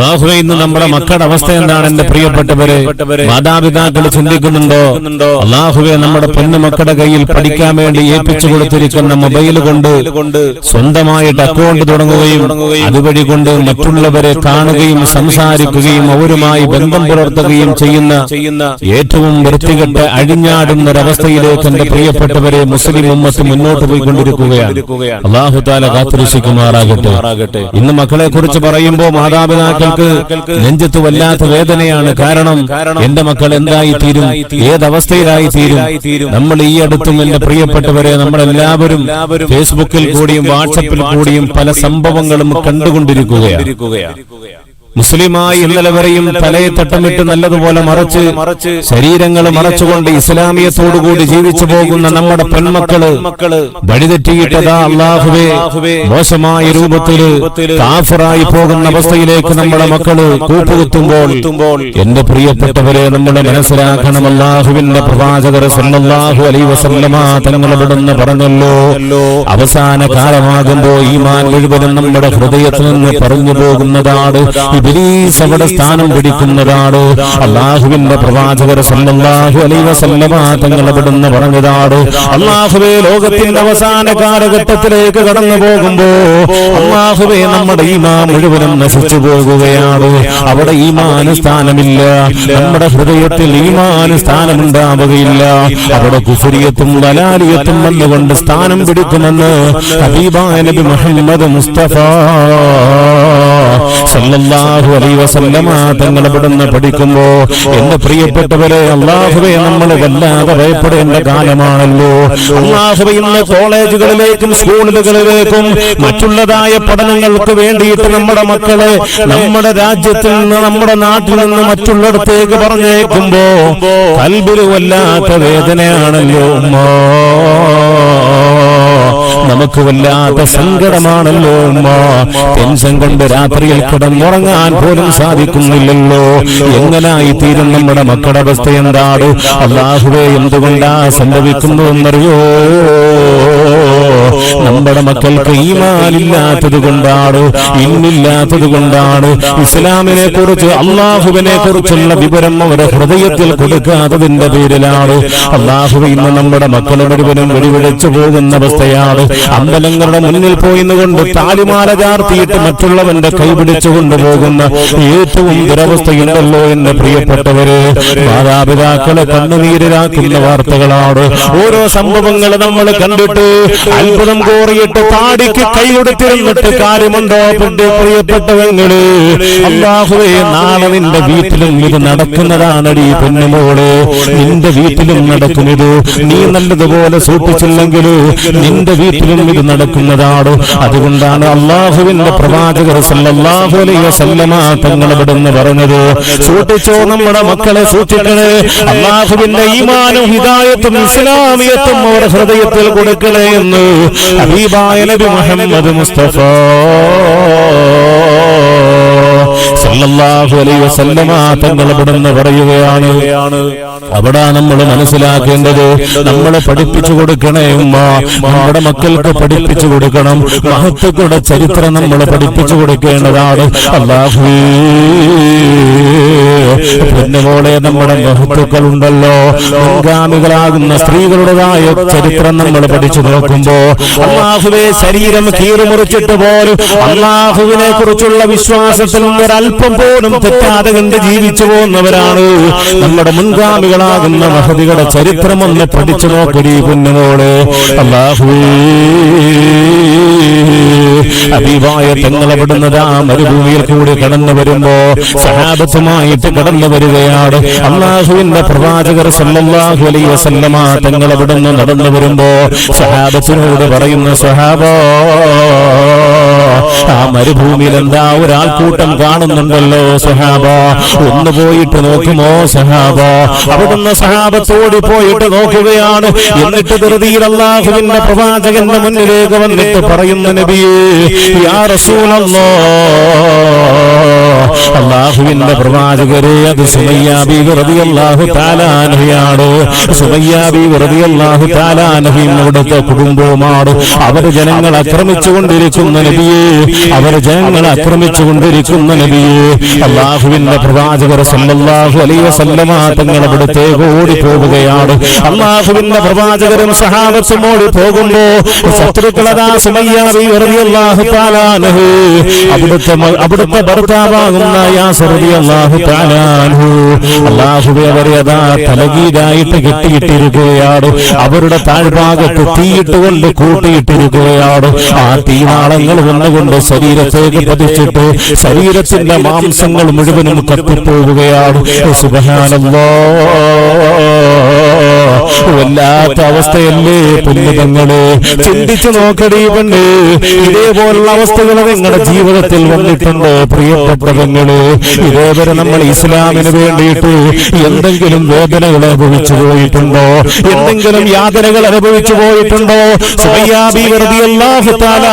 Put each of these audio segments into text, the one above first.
അള്ളാഹുവെ ഇന്ന് നമ്മുടെ മക്കളുടെ അവസ്ഥ എന്താണ് എന്റെ പ്രിയപ്പെട്ടവര്? മാതാപിതാക്കൾ ചിന്തിക്കുന്നുണ്ടോ? അള്ളാഹുവെ നമ്മുടെ പൊന്നു മക്കളുടെ കയ്യിൽ പഠിക്കാൻ വേണ്ടി ഏൽപ്പിച്ചു കൊടുത്തിരിക്കുന്ന മൊബൈൽ കൊണ്ട് സ്വന്തമായിട്ട് അക്കൗണ്ട് തുടങ്ങുകയും അതുവഴി കൊണ്ട് മറ്റുള്ളവരെ കാണുകയും സംസാരിക്കുകയും അവരുമായി ബന്ധം പുലർത്തുകയും ചെയ്യുന്ന ഏറ്റവും വൃത്തികെട്ട് അഴിഞ്ഞാടുന്ന ഒരവസ്ഥയിലേക്ക് എന്റെ പ്രിയപ്പെട്ടവരെ മുസ്ലിം ഉമ്മത്ത് മുന്നോട്ട് പോയിക്കൊണ്ടിരിക്കുകയാണ്. അള്ളാഹു താല കാത്തുരക്ഷിക്കുമാറാകട്ടെ. ഇന്ന് മക്കളെ കുറിച്ച് പറയുമ്പോൾ മാതാപിതാക്കൾക്ക് നെഞ്ചത്ത് വല്ലാത്ത വേദനയാണ് കാരണം എന്റെ മക്കൾ എന്തായി തീരും ഏതവസ്ഥയിലായി തീരും നമ്മൾ ഈ അടുത്തും എന്റെ പ്രിയപ്പെട്ടവരെ നമ്മളെല്ലാവരും ഫേസ്ബുക്കിൽ കൂടിയും വാട്സപ്പിൽ കൂടിയും പല സംഭവങ്ങളും കണ്ടുകൊണ്ടിരിക്കുകയാണ്. മുസ്ലിമായി ഇന്നലെ വരെയും തലയെ തട്ടമിട്ട് നല്ലതുപോലെ മറച്ച് ശരീരങ്ങൾ മറച്ചുകൊണ്ട് ഇസ്ലാമിയത്തോടുകൂടി ജീവിച്ചു പോകുന്ന നമ്മുടെ പെൺമക്കൾ വഴിതെറ്റിയിട്ടതാ അള്ളാഹുവേ. മോശമായ രൂപത്തിൽ കാഫറായി പോകുന്ന അവസ്ഥയിലേക്ക് നമ്മുടെ മക്കൾ കൂപ്പുകുത്തുമ്പോൾ എന്റെ പ്രിയപ്പെട്ടവരെ നമ്മൾ മനസ്സിലാക്കണം അള്ളാഹുവിന്റെ പ്രവാചകർ സല്ലല്ലാഹു അലൈ ഇവിടുന്ന് പറഞ്ഞല്ലോ. അവസാന കാലമാകുമ്പോ ഈമാൻ മുഴുവനും നമ്മുടെ ഹൃദയത്തിൽ നിന്ന് പറഞ്ഞു പോകുന്നതാണ്. ഇബ്ലീസ് അവിടെ സ്ഥാനം പിടിക്കുന്ന പിടിക്കുന്നതാണ് അള്ളാഹുവിന്റെ പ്രവാചകർ സല്ലല്ലാഹു അലൈഹി വസല്ലമ തങ്ങൾ അവിടുന്ന് പറഞ്ഞതാണ് അള്ളാഹുവേ ലോകത്തിന്റെ അവസാന കാലഘട്ടത്തിലേക്ക് കടന്നു പോകുമ്പോ അള്ളാഹുവേ നമ്മുടെ ഈമാൻ മുഴുവനും നശിച്ചു പോകുകയാണ് അവിടെ ഈമാന് സ്ഥാനമില്ല. നമ്മുടെ ഹൃദയത്തിൽ ഈമാന് സ്ഥാനമുണ്ടാവുകയില്ല. അവിടെ കുഫരിയത്തും വലാലിയത്തും വന്നുകൊണ്ട് സ്ഥാനം പിടിക്കുമെന്ന് ഹബീബായ നബി മുഹമ്മദ് മുസ്തഫ സല്ലല്ലാഹു അലൈഹി വസല്ലമ തങ്ങൾ ഇവിടുന്ന് പഠിക്കുമ്പോ എന്റെ പ്രിയപ്പെട്ടവരെ അള്ളാഹുവെ നമ്മൾ വല്ലാതെ ഭയപ്പെടേണ്ട കാലമാണല്ലോ. അള്ളാഹുവെ ഇന്ന് കോളേജുകളിലേക്കും സ്കൂളുകളിലേക്കും മറ്റുള്ളതായ പഠനങ്ങൾക്ക് വേണ്ടിയിട്ട് നമ്മുടെ മക്കളെ നമ്മുടെ രാജ്യത്തിൽ നിന്ന് നമ്മുടെ നാട്ടിൽ നിന്ന് മറ്റുള്ളിടത്തേക്ക് പറഞ്ഞേക്കുമ്പോ കൽബിൽ വല്ലാത്ത വേദനയാണല്ലോ നമുക്ക് വല്ലാത്ത സങ്കടമാണല്ലോ അമ്മ. ടെൻഷൻ കൊണ്ട് രാത്രിയിൽ കിടന്നുറങ്ങാൻ പോലും സാധിക്കുന്നില്ലല്ലോ. എങ്ങനായി തീരും നമ്മുടെ മക്കളുടെ അവസ്ഥ എന്താണ് അള്ളാഹുവെ എന്തുകൊണ്ടാ സംഭവിക്കുന്നു എന്നറിയോ നമ്മുടെ മക്കൾക്ക് ഈമാനില്ലാത്തത് കൊണ്ടാണ്? ഇന്നില്ലാത്തത് കൊണ്ടാണ്? ഇസ്ലാമിനെ കുറിച്ച് അള്ളാഹുവിനെ കുറിച്ചുള്ള വിവരം അവരെ ഹൃദയത്തിൽ കൊടുക്കാത്തതിന്റെ പേരിലാണ്? അള്ളാഹു ഇന്ന് നമ്മുടെ മക്കൾ മുഴുവനും വെടിവിഴച്ചു പോകുന്ന അവസ്ഥയാണ്. അമ്പലങ്ങളുടെ മുന്നിൽ പോയിന്നുകൊണ്ട് താലിമാല ചാർത്തിയിട്ട് മറ്റുള്ളവന്റെ കൈ കൈപിടിച്ചു കൊണ്ടുപോകുന്ന ഏറ്റവും ദുരവസ്ഥയുണ്ടല്ലോ എന്റെ പ്രിയപ്പെട്ടവര്. മാതാപിതാക്കളെ കണ്ണുനീരിലാക്കുന്ന വാർത്തകളാണ്. ഓരോ സംഭവങ്ങൾ നമ്മൾ കണ്ടിട്ട് അത്ഭുതം കോറിയിട്ട് താടിക്ക് കൈ കൊടുത്തിരുന്നിട്ട് കാര്യമുണ്ടോ? പെട്ട് പ്രിയപ്പെട്ടവങ്ങൾ അള്ളാഹുവേ നാളെ നിന്റെ വീട്ടിലും ഇത് നടക്കുന്നതാണടി പെണ്ണുമോൾ നിന്റെ വീട്ടിലും നടക്കുന്നത് നീ നല്ലതുപോലെ സൂക്ഷിച്ചില്ലെങ്കിൽ നിന്റെ വീട്ടിലും ഇത് നടക്കുന്നതാണോ? അതുകൊണ്ടാണ് അള്ളാഹുവിന്റെ പ്രവാചകർ സല്ലല്ലാഹു അലൈഹി വസല്ലമ പറഞ്ഞത് സൂക്ഷിച്ചോ നമ്മുടെ മക്കളെ സൂക്ഷിക്കണേ. അള്ളാഹുവിന്റെ ഈമാനും ഹിദായത്തും ഇസ്ലാമിയത്തും അവർ ഹൃദയത്തിൽ കൊടുക്കണേ എന്ന്. ഹബീബായ നബി മുഹമ്മദ് മുസ്തഫ സല്ലല്ലാഹു അലൈഹി വസല്ലമ പറയുകയാണ്. അവിടെ നമ്മൾ മനസ്സിലാക്കേണ്ടത് നമ്മൾ പഠിപ്പിച്ചു കൊടുക്കണേ ഉമ്മ. നമ്മുടെ മക്കൾക്ക് പഠിപ്പിച്ചു കൊടുക്കണം. മഹത്വക്കൂടെ ചരിത്രം നമ്മൾ പഠിപ്പിച്ചു കൊടുക്കേണ്ടതാണ്. അള്ളാഹു പൊന്നുപോലെ നമ്മുടെ മഹത്വക്കൾ ഉണ്ടല്ലോ മുൻഗാമികളാകുന്ന സ്ത്രീകളുടേതായ ചരിത്രം നമ്മൾ പഠിച്ചു നോക്കുമ്പോ അള്ളാഹുവെ ശരീരം കീറുമുറിച്ചിട്ട് പോലും അള്ളാഹുവിനെ കുറിച്ചുള്ള വിശ്വാസത്തിൽ ഒരല്പം പോലും തെറ്റാതെ കണ്ട് ജീവിച്ചു പോകുന്നവരാണ്. നമ്മുടെ മുൻഗാമികളാകുന്ന മഹതികളുടെ ചരിത്രം ഒന്ന് പഠിച്ചു നോക്കടി കുഞ്ഞുമോളെ. അഭിവായ തങ്ങളവിടുന്നത് ആ മരുഭൂമിയിൽ കൂടി കടന്നു വരുമ്പോ സഹാബത്തുമായിട്ട് കടന്നു വരികയാണ്. അള്ളാഹുവിന്റെ പ്രവാചകർ സല്ലല്ലാഹു അലൈഹി വസല്ലമ തങ്ങളവിടുന്ന് നടന്നു വരുമ്പോ സഹാബത്തിനോട് പറയുന്ന സഹാബ ആ മരുഭൂമിയിൽ എന്താ ഒരാൾക്കൂട്ടം കാണുന്നുണ്ടല്ലോ സഹാബ? ഒന്ന് പോയിട്ട് നോക്കുമോ സഹാബ? അവിടുന്ന് സഹാബത്തോട് പോയിട്ട് നോക്കുകയാണ്. എന്നിട്ട് ധൃതിയിൽ അള്ളാഹുവിന്റെ പ്രവാചകന്റെ മുന്നിലേക്ക് വന്നിട്ട് പറയുന്ന നബിയേ യാ റസൂലല്ലാ അള്ളാഹുവിന്റെ പ്രവാചകരെ അത് സുമയ്യാബി റളിയല്ലാഹു താലാനഹയാണ് സുമയ്യാബി റളിയല്ലാഹു താലാനഹയും അവിടുത്തെ കുടുംബവുമാണ്? അവർ ജനങ്ങൾ ആക്രമിച്ചുകൊണ്ടിരിക്കുന്ന നബിയെ അവർ ജനങ്ങൾ ആക്രമിച്ചുകൊണ്ടിരിക്കുന്ന നബിയെ അള്ളാഹുവിന്റെ പ്രവാചകർ സല്ലല്ലാഹു അലൈഹി വസല്ലമ തങ്ങൾ അവിടുത്തേക്ക് ഓടി പോവുകയാണ്. അള്ളാഹുവിന്റെ പ്രവാചകരും സഹാബത്തും ഓടി പോകുമ്പോ ശത്രുക്കളതാ സുമയ്യാബി റളിയല്ലാഹു താലാനഹു അവിടുത്തെ അവിടുത്തെ ഭർത്താവാകുന്ന തലകീരായിട്ട് കെട്ടിയിട്ടിരിക്കുകയാണ് അവരുടെ താഴ്ഭാഗത്ത് തീയിട്ടുകൊണ്ട് കൂട്ടിയിട്ടിരിക്കുകയാണ് ആ തീനാളങ്ങൾ വന്നുകൊണ്ട് ശരീരത്തേക്ക് പതിച്ചിട്ട് ശരീരത്തിന്റെ മാംസങ്ങൾ മുഴുവനും കത്തിപ്പോവുകയാണ് സുബഹാനല്ലോ. വല്ലാത്ത അവസ്ഥയല്ലേ പുണ്യതങ്ങൾ ചിന്തിച്ചു നോക്കടീ പെണ്ണ്. ഇതേപോലുള്ള അവസ്ഥകൾ നിങ്ങളുടെ ജീവിതത്തിൽ വന്നിട്ടുണ്ട് പ്രിയപ്പെട്ടതങ്ങൾ ഇതേവരെ നമ്മൾ ഇസ്ലാമിന് വേണ്ടിയിട്ട് എന്തെങ്കിലും വേദനകൾ അനുഭവിച്ചു പോയിട്ടുണ്ടോ? എന്തെങ്കിലും യാതനകൾ അനുഭവിച്ചു പോയിട്ടുണ്ടോ?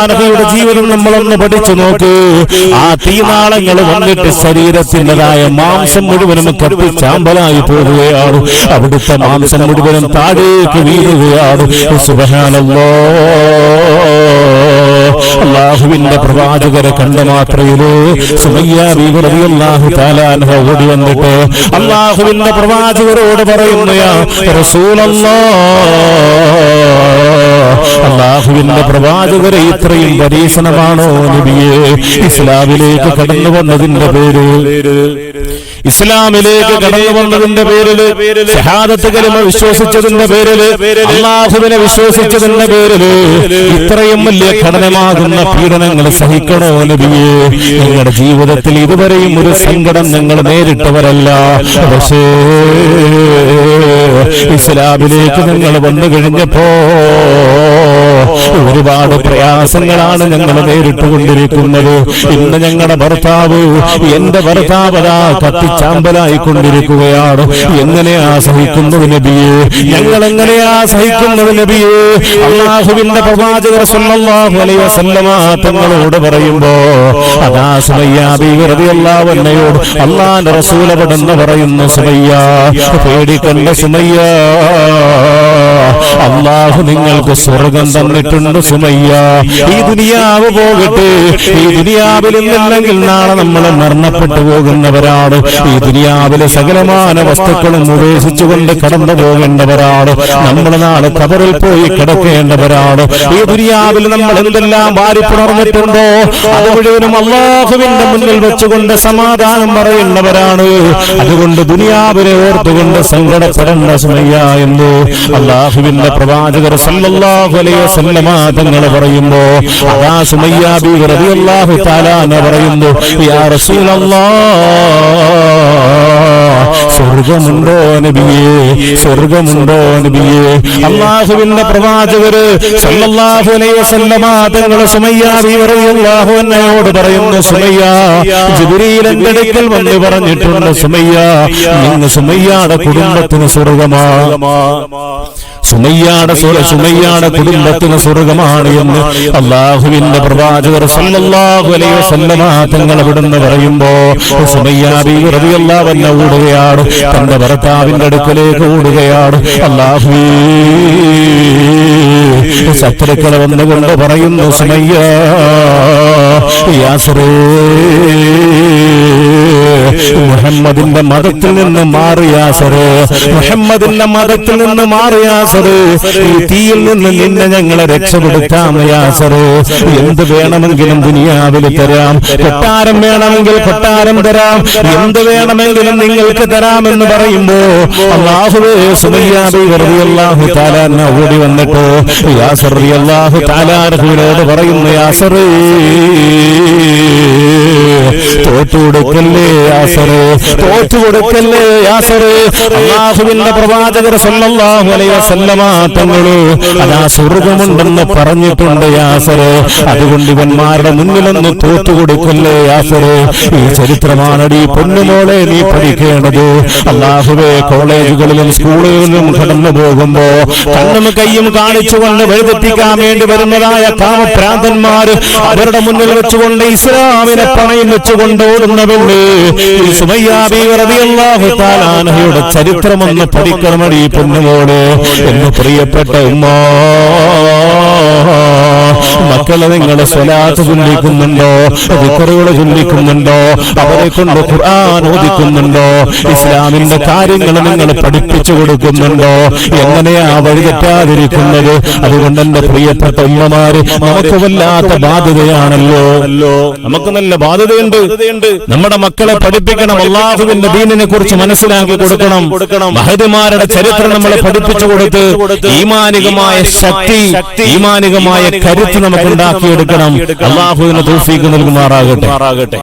അൻഹയുടെ ജീവിതം നമ്മളൊന്ന് പഠിച്ചു നോക്ക്. ആ തീനാളങ്ങൾ വന്നിട്ട് ശരീരത്തിന്റെതായ മാംസം മുഴുവനും കത്തിച്ചാമ്പലായി പോവുകയാണ് അവിടുത്തെ മാംസം മുഴുവനും താഴേക്ക് വീഴുകയാണ്. സുബഹാനല്ലോ അള്ളാഹുവിന്റെ പ്രവാചകരെ കണ്ട മാത്രയിൽ സുമയ്യാഹു താലാൻഹ ഓടി വന്നിട്ട് അള്ളാഹുവിന്റെ പ്രവാചകരോട് പറയുന്നയാ റസൂലല്ലാ അള്ളാഹുവിന്റെ പ്രവാചകരെ ഇത്രയും പരീക്ഷണമാണോ നബിയെ? ഇസ്ലാമിലേക്ക് കടന്നു വന്നതിന്റെ പേര് ഇസ്ലാമിലേക്ക് കടന്നു വന്നതിന്റെ പേരിൽ ഷഹാദത്ത് കലിമ വിശ്വസിച്ചതിന്റെ പേരിൽ അള്ളാഹുവിനെ വിശ്വസിച്ചതിന്റെ പേരിൽ ഇത്രയും വലിയ കഠിനമാകുന്ന പീഡനങ്ങൾ സഹിക്കണോ നബിയെ? നിങ്ങളുടെ ജീവിതത്തിൽ ഇതുവരെയും ഒരു സങ്കടം നിങ്ങൾ നേരിട്ടവരല്ല. പക്ഷേ ഇസ്ലാമിലേക്ക് നിങ്ങൾ വന്നു കഴിഞ്ഞപ്പോ ഒരുപാട് പ്രയാസങ്ങളാണ് ഞങ്ങൾ നേരിട്ടുകൊണ്ടിരിക്കുന്നത്. ഇന്ന് ഞങ്ങളുടെ ഭർത്താവ് എന്റെ ഭർത്താവ് അതാ കത്തിച്ചാമ്പലായി കൊണ്ടിരിക്കുകയാണ് എങ്ങനെയാ സഹിക്കുന്നത് നബിയെ? ഞങ്ങൾ എങ്ങനെയാ സഹിക്കുന്നത് നബിയെ? അള്ളാഹുവിന്റെ പ്രവാചകർ സല്ലല്ലാഹു അലൈഹി വസല്ലമ തങ്ങളോട് പറയുമ്പോ അതാ സുമയ്യ റളിയല്ലാഹു അൻഹയോട് അള്ളാന്റെ റസൂലപടെന്ന് പറയുന്നു സുമയ്യ പേടിക്കണ്ട സുമയ്യ. അള്ളാഹു നിങ്ങൾക്ക് സ്വർഗം തന്നിട്ടുണ്ട് സുമയ്യ. ഈ ദുനിയാവ് പോകട്ടെ. ഈ ദുനിയാവിൽ നിന്നില്ലെങ്കിൽ നാളെ നമ്മൾ മരണപ്പെട്ടു പോകുന്നവരാണ്. ഈ ദുനിയാവിലെ സകലമാന വസ്തുക്കളും ഉപേക്ഷിച്ചുകൊണ്ട് കടന്നു പോകേണ്ടവരാണ്. നമ്മൾ നാളെ കബറിൽ പോയി കിടക്കേണ്ടവരാണ്. ഈ ദുനിയാവിൽ നമ്മൾ എന്തെല്ലാം വാരിപ്പുണർന്നിട്ടുണ്ടോ അത് മുഴുവനും അള്ളാഹുവിന്റെ മുന്നിൽ വെച്ചുകൊണ്ട് സമാധാനം പറയുന്നവരാണ്. അതുകൊണ്ട് ദുനിയാവിനെ ഓർത്തുകൊണ്ട് സങ്കടപ്പെടേണ്ട സുമയ്യ എന്ന് അള്ളാഹുവിന്റെ പ്രവാചകർ സല്ലല്ലാഹു അലൈഹി വസല്ലമ തങ്ങൾ പറയുമ്പോ അതാ സുമയ്യ ബി റളിയല്ലാഹു തആല പറയുന്നു. യാ റസൂലല്ലാഹ് സ്വർഗമുണ്ടോ നബിയേ? സ്വർഗമുണ്ടോ നബിയേ? അള്ളാഹുവിന്റെ പ്രവാചകര് അലൈഹി വസല്ലമ തങ്ങൾ സുമയ്യ എന്റെ അടുക്കൽ വന്ന് പറഞ്ഞിട്ടുണ്ട് സുമയ്യ നിങ്ങൾ സുമയ്യയുടെ കുടുംബത്തിന് സ്വർഗമാ. സുമയ്യാടെ സുമയ്യാടെ കുടുംബത്തിന് സ്വർഗമാണ് എന്ന് അള്ളാഹുവിന്റെ പ്രവാചകർ സല്ലല്ലാഹു അലൈഹി വസല്ലമ തങ്ങൾ അവിടുന്ന് പറയുമ്പോ റളിയല്ലാഹു ഓടുകയാണ്. തന്റെ ഭർത്താവിന്റെ അടുക്കലേക്ക് ഓടുകയാണ്. അള്ളാഹുവേ. ശത്രുക്കൾ വന്നുകൊണ്ട് പറയുന്നു സുമയ്യ യാസറേ മുഹമ്മദിന്റെ മതത്തിൽ നിന്ന് മാറിയാസറ് മുഹമ്മദിന്റെ മതത്തിൽ നിന്ന് മാറിയാസറ് ഈ തീയിൽ നിന്ന് നിന്നെ ഞങ്ങളെ രക്ഷപ്പെടുത്താം യാസറ് എന്ത് വേണമെങ്കിലും ദുനിയാവിൽ തരാം. കൊട്ടാരം വേണമെങ്കിൽ കൊട്ടാരം തരാം. എന്ത് വേണമെങ്കിലും നിങ്ങൾക്ക് തരാമെന്ന് പറയുമ്പോ അള്ളാഹുവേ സുമയ്യാബി തആല ഓടി വന്നിട്ട് യാസർ അള്ളാഹു താലാർഹുവിനോട് പറയുന്നു യാസറേ തോറ്റുകൊടുക്കല്ലേ യാസറേ? തോറ്റുകൊടുക്കല്ലേ യാസറേ? അള്ളാഹുവിന്റെ പ്രവാചകർ സല്ലല്ലാഹു അലൈഹി വസല്ലമ തങ്ങളോ അതാ സ്വർഗമുണ്ടെന്ന് പറഞ്ഞിട്ടുണ്ട് യാസറേ. അതുകൊണ്ട് ഇവന്മാരുടെ മുന്നിലൊന്ന് തോറ്റുകൊടുക്കല്ലേ യാസറേ? ഈ ചരിത്രമാണടി പൊന്നുമോളെ നീ പഠിക്കേണ്ടത്. അള്ളാഹുവെ കോളേജുകളിലും സ്കൂളുകളിലും കടന്നു പോകുമ്പോ കണ്ണും കൈയും കാണിച്ചുകൊണ്ട് വഴിതെറ്റിക്കാൻ വേണ്ടി വരുന്നതായ കാമപ്രാന്തന്മാർ അവരുടെ മുന്നിൽ വെച്ചുകൊണ്ട് ഇസ്ലാമിനെ പണയം വെച്ചുകൊണ്ട് ഓടുന്ന പെണ്ണ് ഈ സുമയ്യാബി റളിയല്ലാഹു തആല അൻഹയുടെ ചരിത്രമൊന്ന് പഠിക്കണമടി പൊന്നുമോട് എന്ന് പ്രിയപ്പെട്ട ഉമ്മ. മക്കളെ നിങ്ങളെ സ്വലാത്ത് ചൊല്ലിക്കുന്നുണ്ടോ? ദിക്കറുകൾ ചൊല്ലിക്കുന്നുണ്ടോ? അവരെ കൊണ്ട് ഖുർആൻ ഓദിക്കുന്നുണ്ടോ ഇസ്ലാമിന്റെ കാര്യങ്ങൾ നിങ്ങൾ പഠിപ്പിച്ചു കൊടുക്കുന്നുണ്ടോ? എങ്ങനെയാ വഴി തെറ്റാതിരിക്കുന്നത്? അതുകൊണ്ട് എന്റെ പ്രിയപ്പെട്ട ഉമ്മമാര് നമുക്ക് വല്ലാത്ത ബാധ്യതയാണല്ലോ. നമുക്ക് നല്ല ബാധ്യതയുണ്ട്. നമ്മുടെ മക്കളെ പഠിപ്പിക്കണം. അള്ളാഹുവിന്റെ ദീനിനെ കുറിച്ച് മനസ്സിലാക്കി കൊടുക്കണം. മഹദിമാരുടെ ചരിത്രം നമ്മളെ പഠിപ്പിച്ചു കൊടുത്ത് ഈമാനികമായ ശക്തി ഈമാനികമായ കരുത്ത് നമുക്ക് ഉണ്ടാക്കിയെടുക്കണം അള്ളാഹുവിന് തോഫീക്ക് നൽകുമാറാകട്ടെ.